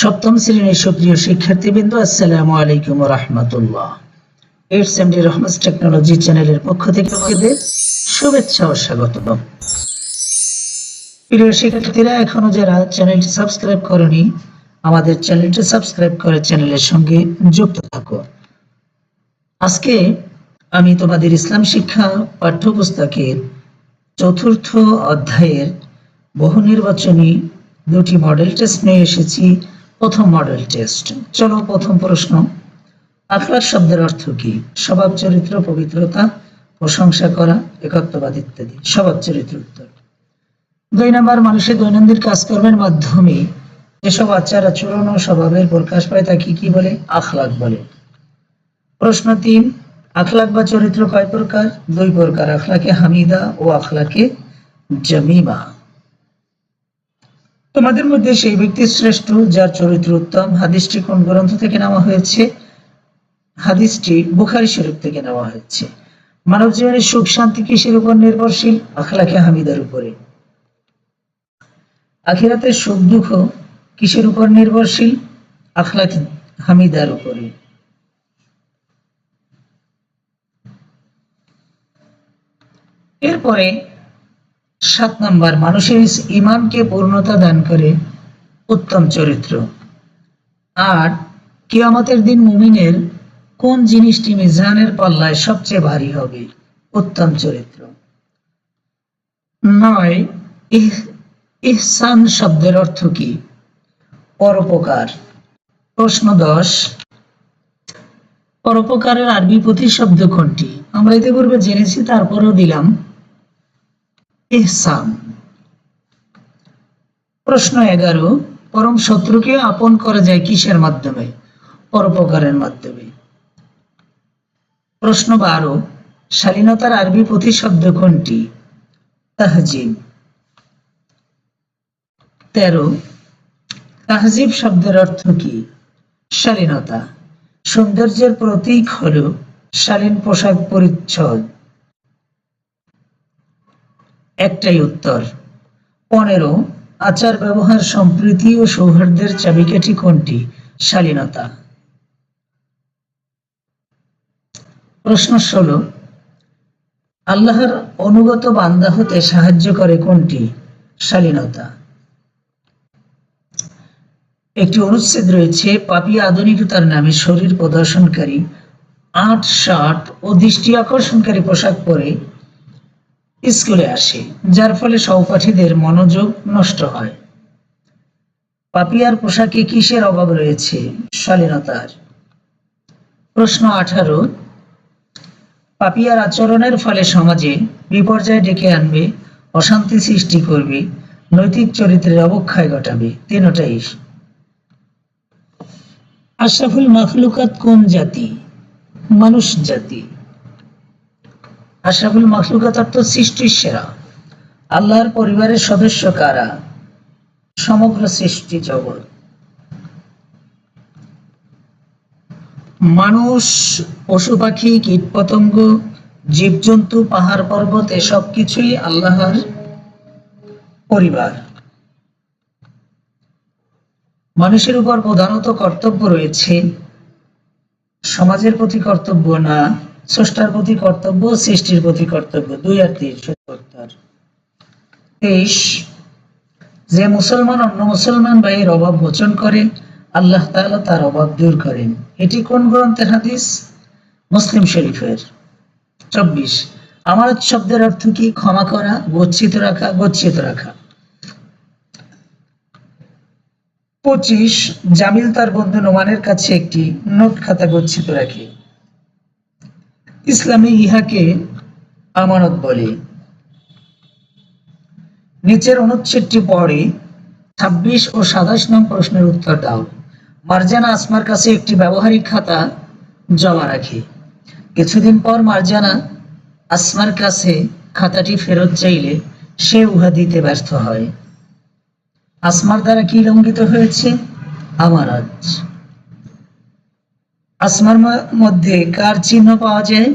সপ্তম শ্রেণির সুপ্রিয় শিক্ষার্থীবৃন্দ, আসসালামু আলাইকুম রহমতুল্লাহ। এইটস এমডি রহমত টেকনোলজি চ্যানেলের পক্ষ থেকে আপনাদের শুভেচ্ছা ও স্বাগত প্রিয় শিক্ষার্থীরা, এখনও যারা চ্যানেলটি সাবস্ক্রাইব করনি, আমাদের চ্যানেলটি সাবস্ক্রাইব করে চ্যানেলের সঙ্গে যুক্ত থাকো। আজকে আমি তোমাদের ইসলাম শিক্ষা পাঠ্যপুস্তকের চতুর্থ অধ্যায়ের বহু নির্বাচনী দুটি মডেল টেস্ট নিয়ে এসেছি। প্রথম মডেল টেস্ট চলো প্রথম প্রশ্ন। আখলাক শব্দের অর্থ কি? স্বভাব, চরিত্র, পবিত্রতা, প্রশংসা করা, একত্ববাদ ইত্যাদি। স্বভাব, চরিত্র উত্তর। দুই নম্বর মানুষের দৈনন্দিন কাজকর্মের মাধ্যমে যেসব আচার আচরণ ও স্বভাবের প্রকাশ পায়, তাকে কি বলে? আখলাক বলে। প্রশ্ন তিন, আখলাক বা চরিত্র কয় প্রকার? দুই প্রকার, আখলাকে হামিদা ও আখলাকে জামিমা। তোমাদের মধ্যে সেই ব্যক্তি শ্রেষ্ঠ যার চরিত্র উত্তম? হাদিসটি কোন গ্রন্থ থেকে নেওয়া হয়েছে? হাদিসটি বুখারি শরীফ থেকে নেওয়া হয়েছে। মানব জীবনের সুখ, শান্তি কিসের উপর নির্ভরশীল? আখলাকে হামিদার উপরে। আখিরাতের সুখ, দুঃখ কিসের উপর নির্ভরশীল? আখলাক হামিদার উপরে। এরপরে সাত নাম্বার, মানুষের ইমানকে পূর্ণতা দান করে উত্তম চরিত্র। আর কিয়ামতের দিন মুমিনের কোন জিনিসটি মিজানের পাল্লায় সবচেয়ে ভারী হবে? উত্তম চরিত্র। নয়, ইহ- ইহসান শব্দের অর্থ কি? পরোপকার। প্রশ্ন দশ, পরোপকারের আরবি প্রতিশব্দ কোনটি? আমরা ইতিপূর্বে জেনেছি, তারপরেও দিলাম। ইহসান প্রশ্ন এগারো, পরম শত্রুকে আপন করা যায় কিসের মাধ্যমে? পরোপকারের মাধ্যমে। প্রশ্ন বারো, শালীনতার আরবি প্রতিশব্দ কোনটি? তাহজিব। তেরো, তাহজিব শব্দের অর্থ কি? শালীনতা। সৌন্দর্যের প্রতীক হল শালীন পোশাক পরিচ্ছদ। একটাই উত্তর। পনেরো, আচার ব্যবহার সম্প্রীতি ও সৌহার্দ্যের চাবিকাঠি কোনটি? শালীনতা। প্রশ্ন ষোলো, আল্লাহর অনুগত বান্দা হতে সাহায্য করে কোনটি? শালীনতা। একটি অনুচ্ছেদ রয়েছে, পাপী আধুনিকতার নামে শরীর প্রদর্শনকারী আট শার্ট ও দৃষ্টি আকর্ষণকারী পোশাক পরে স্কুলে আসে, যার ফলে সহপাঠীদের মনোযোগ নষ্ট হয়। পাপিয়ার পোশাকে কিসের অভাব রয়েছে? শালীনতার। প্রশ্ন আঠারো, পাপিয়ার আচরণের ফলে সমাজে বিপর্যয় ডেকে আনবে, অশান্তি সৃষ্টি করবে, নৈতিক চরিত্রের অবক্ষয় ঘটাবে, তিনটাই। আশরাফুল মাখলুকাত কোন জাতি? মানুষ জাতি। আশরাফুল মাখলুকাত অর্থ সৃষ্টির সেরা। আল্লাহর পরিবারের সদস্য কারা? সমগ্র সৃষ্টি জগৎ। মানুষ, পশু পাখি কীট পতঙ্গ জীবজন্তু, পাহাড় পর্বত, এসব কিছুই আল্লাহর পরিবার। মানুষের উপর প্রধানত কর্তব্য রয়েছে, সমাজের প্রতি কর্তব্য না স্রষ্টার প্রতি কর্তব্য, সৃষ্টির প্রতি কর্তব্য, দুই আর তিন সত্তর তেইশ, যে মুসলমান অন্য মুসলমান ভাইয়ের অভাব মোচন করে, আল্লাহ তাআলা তার অভাব দূর করেন। এটি কোন গ্রন্থের হাদিস? মুসলিম শরীফের। চব্বিশ, আমার শব্দের অর্থ কি? ক্ষমা করা, গচ্ছিত রাখা গচ্ছিত রাখা। পঁচিশ, জামিল তার বন্ধু নোমানের কাছে একটি নোট খাতা গচ্ছিত রাখে। ইসলামে ইহাকে আমানত বলে। নিচের অনুচ্ছেদটি পড়ে ছাব্বিশ ও সাতাশ নং প্রশ্নের উত্তর দাও। মার্জানা আসমার কাছে একটি ব্যবহারিক খাতা জমা রাখে। কিছুদিন পর মার্জানা আসমার কাছে খাতাটি ফেরত চাইলে সে উহা দিতে ব্যর্থ হয়। আসমার দ্বারা কি লঙ্ঘিত হয়েছে? আমানত। আসমার মধ্যে কার চিহ্ন পাওয়া যায়?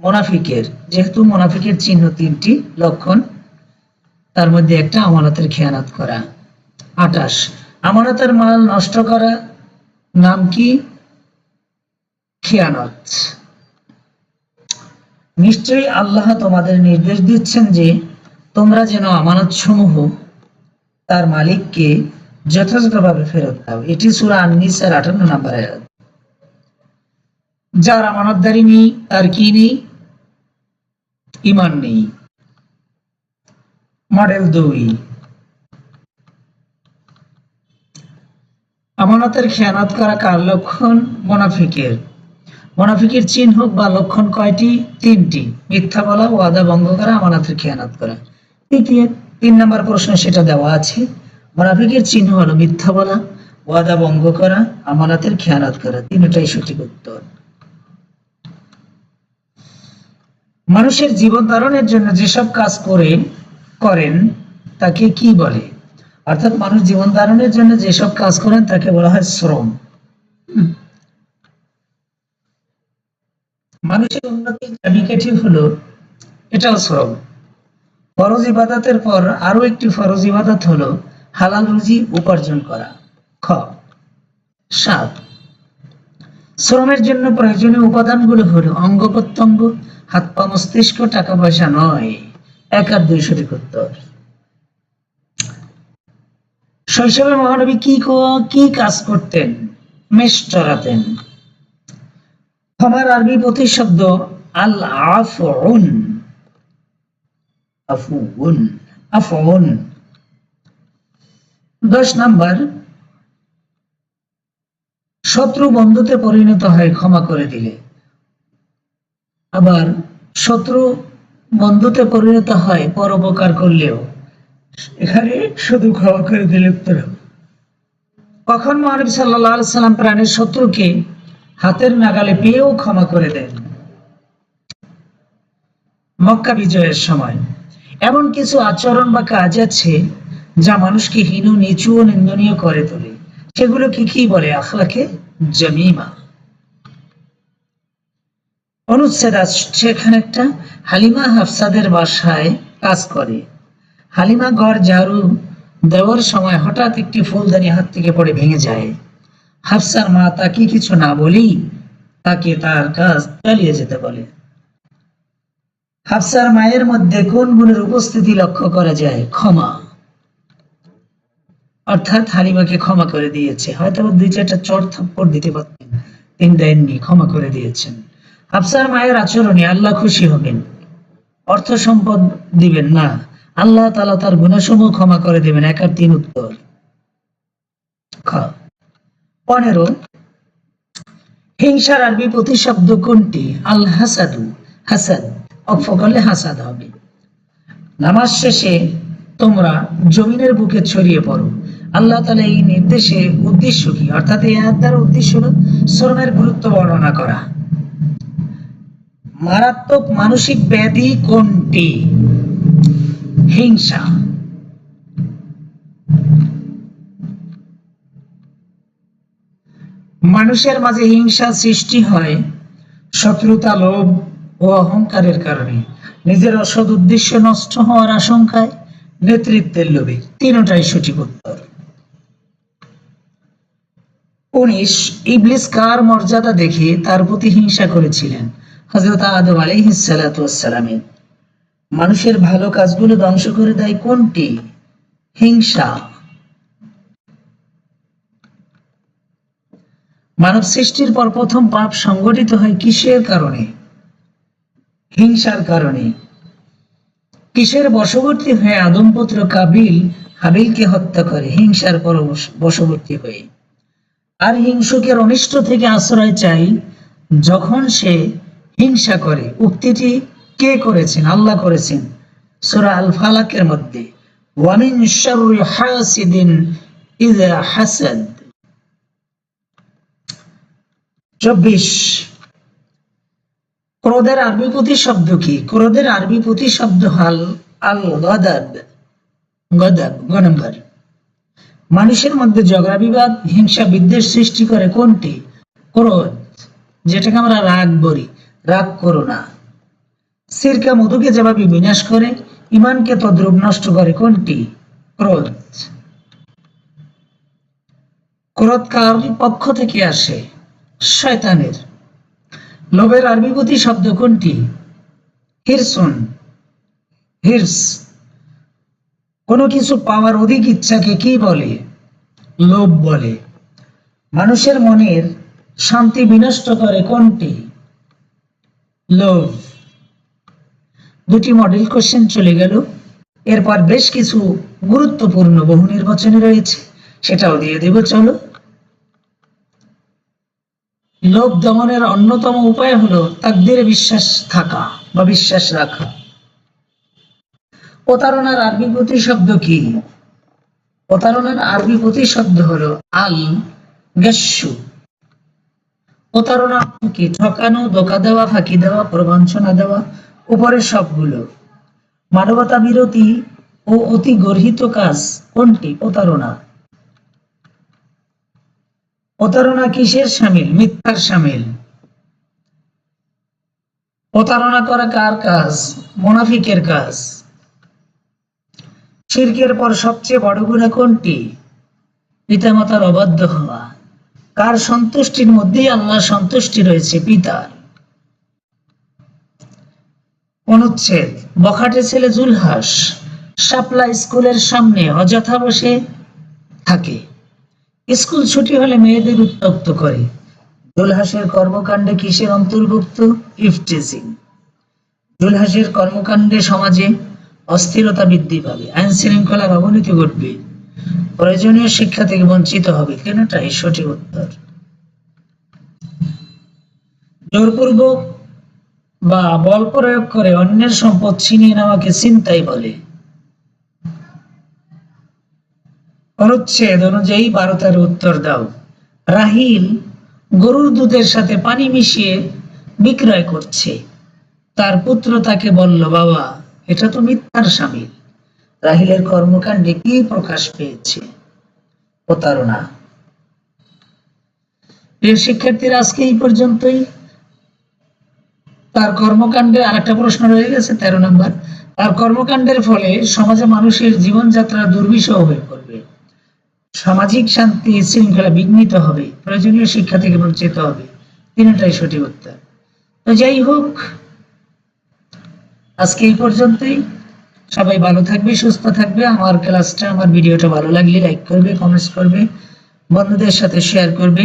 মোনাফিকের। যেহেতু মোনাফিকের চিহ্ন তিনটি লক্ষণ, তার মধ্যে একটা আমানতের খেয়ানত করা। আটাশ আমানতের মাল নষ্ট করা, নাম কি? খেয়ানত। নিশ্চয়ই আল্লাহ তোমাদের নির্দেশ দিচ্ছেন যে তোমরা যেন আমানত সমূহ তার মালিককে যথাযথভাবে ফেরত দাও। এটি সুরা আননিসের আটান্ন নম্বর আয়াত। যার আমানতদারি নেই, তার কি নেই? ইমান নেই। মডেল দুই। আমানতের খেয়ানত করা কার লক্ষণ? মোনাফিকের। মোনাফিকের চিহ্ন বা লক্ষণ কয়টি? তিনটি। মিথ্যা বলা, ওয়াদা ভঙ্গ করা, আমানতের খেয়ানত করা। তৃতীয়, তিন নম্বর প্রশ্ন সেটা দেওয়া আছে। মোনাফিকের চিহ্ন হলো মিথ্যা বলা, ওয়াদা ভঙ্গ করা, আমানতের খেয়ানত করা। তিনটাই সঠিক উত্তর। মানুষের জীবন ধারণের জন্য যেসব কাজ করে, করেন, তাকে কি বলে? অর্থাৎ মানুষ জীবন ধারণের জন্য যেসব কাজ করেন, তাকে বলা হয় শ্রম। মানুষের উন্নতির চাবিকাঠি হলো, এটাও শ্রম। ফরজ ইবাদতের পর আরও একটি ফরজ ইবাদত হলো, হালাল রুজি উপার্জন করা। খ, সাত শ্রমের জন্য প্রয়োজনীয় উপাদানগুলো হলো অঙ্গ প্রত্যঙ্গ, হাত পা মস্তিষ্ক, টাকা পয়সা নয়। এক আর দুই সঠিক উত্তর। শৈশবে মহানবী কি কি কাজ করতেন? মেষ চড়াতেন। ক্ষমার আরবি প্রতিশব্দ আল আফউন আফউন আফউন। দশ নাম্বার শত্রু বন্ধুতে পরিণত হয় ক্ষমা করে দিলে। আবার শত্রু বন্ধুতে পরিণত হয় পরোপকার করলেও। এখানে শুধু ক্ষমা করে দিলে উত্তর। কখন মহানবী সাল্লাহ সাল্লাম প্রাণের শত্রুকে হাতের নাগালে পেয়েও ক্ষমা করে দেন? মক্কা বিজয়ের সময়। এমন কিছু আচরণ বা কাজ আছে যা মানুষকে হীন, নিচু ও নিন্দনীয় করে তোলে। সেগুলোকে কি বলে? আখলাকে? জমিমা। অনুচ্ছেদ আসছে এখানে একটা হালিমা হাফসাদের বাসায় কাজ করে। হালিমা ঘর ঝাড়ু দেওয়ার সময় হঠাৎ একটি ফুলদানি হাত থেকে পড়ে ভেঙে যায়। হাফসার মা তাকে কিছু না বলেই তাকে তার কাজ চালিয়ে যেতে বলে। হাফসার মায়ের মধ্যে কোন গুণের উপস্থিতি লক্ষ্য করা যায়? ক্ষমা। অর্থাৎ হালিমাকে ক্ষমা করে দিয়েছে। হয়তো দুই চারটা চর থাপ্পড় দিতে পারতেন। তিনি দেননি, ক্ষমা করে দিয়েছেন। হাফসার মায়ের আচরণে আল্লাহ খুশি হবেন। অর্থ সম্পদ দিবেন না। আল্লাহ তালা তার গুণাসমূহ ক্ষমা করে দেবেন। এক আর তিন উত্তর। পনেরো, হিংসার আরবি প্রতিশব্দ কোনটি? আল হাসাদু হাসাদ। অক্ষ করলে হাসাদ হবে। নামাজ শেষে তোমরা জমিনের বুকে ছড়িয়ে পড়ো। আল্লাহ তালা এই নির্দেশে উদ্দেশ্য কি? অর্থাৎ এই আয়াত দ্বারা উদ্দেশ্য হলো শ্রমের গুরুত্ব বর্ণনা করা। মারাত্মক মানসিক ব্যাধি কোনটি? হিংসা। মানুষের মাঝে হিংসা সৃষ্টি হয় শত্রুতা, লোভ ও অহংকারের কারণে। নিজের অসৎ উদ্দেশ্য নষ্ট হওয়ার আশঙ্কায় নেতৃত্বের লোভে। তিনটাই সঠিক উত্তর। উনিশ, ইবলিস কার মর্যাদা দেখে তার প্রতি হিংসা করেছিলেন? হজরত আদম আলাইহিসালামের মানুষের ভালো কাজগুলো ধ্বংস করে দেয় কোনটি? হিংসা। মানব সৃষ্টির পর প্রথম পাপ সংগঠিত হয় কিসের কারণে? হিংসার কারণে। কিসের বশবর্তী হয়ে আদমপুত্র কাবিল, হাবিলকে হত্যা করে হিংসার পর বশবর্তী হয়ে। আর হিংসুকের অনিষ্ট থেকে আশ্রয় চাই যখন সে হিংসা করে। উক্তিটি কে করেছেন? আল্লাহ করেছেন সূরা আল ফালাকের মধ্যে। ওয়ামিন শাররি হাসিদিন ইযা হাসাদ। চব্বিশ। ক্রোধের আরবি প্রতিশব্দ কি? ক্রোধের আরবি প্রতিশব্দ হাল আল গদাব গদাব, গ নম্বর। মানুষের মধ্যে ঝগড়া, বিবাদ, হিংসা, বিদ্বেষ সৃষ্টি করে কোনটি? ক্রোধ, যেটাকে আমরা রাগ বলি। রাগ করো না। সিরকা মধুকে যেভাবে বিনাশ করে, ইমানকে তদ্রুপ নষ্ট করে, কোনটি? ক্রোধ। ক্রোধ কার পক্ষ থেকে আসে? শয়তানের। লোভের আরবি প্রতি শব্দ কোনটি? হিরসুন। হিরস। কোনো কিছু পাওয়ার অধিক ইচ্ছাকে কি বলে? লোভ বলে। মানুষের মনের শান্তি বিনষ্ট করে কোনটি? লোভ। দুটি মডেল কোশ্চেন চলে গেল। এরপর বেশ কিছু গুরুত্বপূর্ণ বহু নির্বাচনে রয়েছে, সেটাও দিয়ে দেব, চলো। লোভ দমনের অন্যতম উপায় হলো তাকদিরে বিশ্বাস থাকা বা বিশ্বাস রাখা। প্রতারণার আরবি প্রতিশব্দ কি? প্রতারণার আরবি প্রতিশব্দ হলো আল গেস্যু প্রতারণা কি? ঠকানো, ধোকা দেওয়া, ফাঁকি দেওয়া, প্রবঞ্চনা দেওয়া উপরে সবগুলো। মানবতা বিরতি ও অতি গর্হিত কাজ কোনটি? প্রতারণা। প্রতারণা কিসের সামিল? মিথ্যার সামিল। প্রতারণা করা কার কাজ? মোনাফিকের কাজ। শিরকের পর সবচেয়ে বড় গুণা কোনটি? পিতামাতার অবাধ্য হওয়া। কার সন্তুষ্টির মধ্যেই আল্লাহ সন্তুষ্টি রয়েছে? পিতার। অনুচ্ছেদ, বখাটে ছেলে জুলহাস শাপলা স্কুলের সামনে অযথা বসে থাকে। স্কুল ছুটি হলে মেয়েদের উত্তপ্ত করে। জুলহাসের কর্মকাণ্ডে কিসের অন্তর্ভুক্ত? ইফটিজিং জুলহাসের কর্মকাণ্ডে সমাজে অস্থিরতা বৃদ্ধি পাবে। আইন শৃঙ্খলার অবনতি ঘটবে। প্রয়োজনীয় শিক্ষা থেকে বঞ্চিত হবে। কেনটাই সঠিক উত্তর। জোরপূর্বক বা বল প্রয়োগ করে অন্যের সম্পদ ছিনিয়ে নেওয়াকে চিন্তাই বলে। অনুচ্ছেদ অনুযায়ী বারো তেরো উত্তর দাও। রাহিল গরুর দুধের সাথে পানি মিশিয়ে বিক্রয় করছে। তার পুত্র তাকে বলল, বাবা এটা তো মিথ্যার সামিল। রাহিলের কর্মকাণ্ডে কি প্রকাশ পেয়েছে? প্রতারণা। প্রিয় শিক্ষার্থীরা, আজকে এই পর্যন্তই। তার কর্মকাণ্ডে আর একটা প্রশ্ন রয়ে গেছে, তেরো নম্বর। তার কর্মকাণ্ডের ফলে সমাজে মানুষের জীবনযাত্রা দুর্বিষহ হয়ে পড়বে। সামাজিক শান্তি শৃঙ্খলা বিঘ্নিত হবে। প্রয়োজনীয় শিক্ষা থেকে বঞ্চিত হবে। তিনটাই সঠিক উত্তর। তো যাই হোক আজকে এই পর্যন্তই। সবাই ভালো থাকবে, সুস্থ থাকবে। আমার ক্লাসটা আমার ভিডিওটা ভালো লাগলে লাইক করবে কমেন্টস করবে, বন্ধুদের সাথে শেয়ার করবে।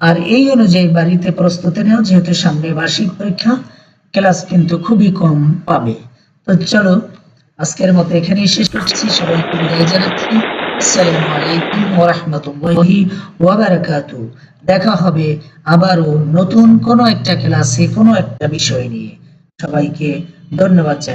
আর এই অনুযায়ী বাড়িতে প্রস্তুতি নেও, যেহেতু সামনে বার্ষিক পরীক্ষা ক্লাস কিন্তু খুবই কম পাবে। তো চলো, আজকের মতো এখানেই শেষ করছি। সবাইকে বিদায় জানাচ্ছি। আসসালামু আলাইকুম ওয়া রাহমাতুল্লাহি ওয়া বারাকাতুহু দেখা হবে আবারও নতুন কোনো একটা ক্লাসে কোনো একটা বিষয় নিয়ে। সবাইকে ধন্যবাদ জানিয়ে।